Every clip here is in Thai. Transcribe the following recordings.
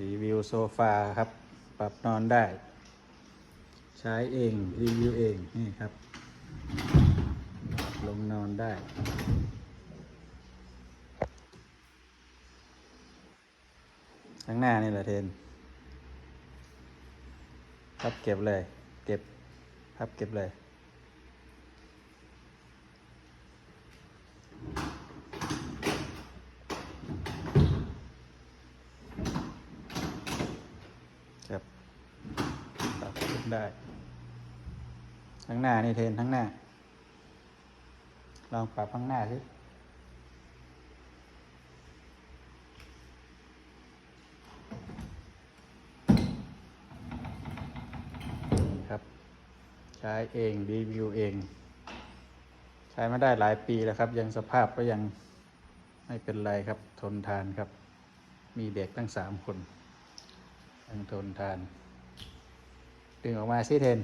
รีวิวโซฟาครับ ปรับนอนได้ ใช้เอง รีวิวเอง นี่ครับ ลงนอนได้ ข้างหน้านี่แหละเทนพับเก็บเลย เก็บพับเก็บเลย ปรับขึ้นได้ข้งหน้านี่เทนข้งหน้า ลองปรับข้างหน้าสิครับใช้เองรีวิวเอง ใช้มาได้หลายปีแล้วครับ ยังสภาพก็ยังไม่เป็นไรครับ ทนทานครับ มีเด็กตั้งสามคน ยังทนทาน ดึงออกมาสิเทน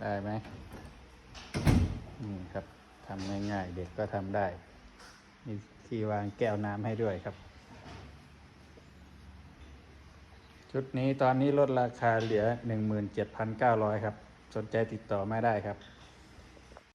ได้ไหมนี่ครับทำง่ายๆ เด็กก็ทำได้ มีที่วางแก้วน้ำให้ด้วยครับ ชุดนี้ตอนนี้ลดราคาเหลือ 17,900 ครับ สนใจติดต่อมาได้ครับ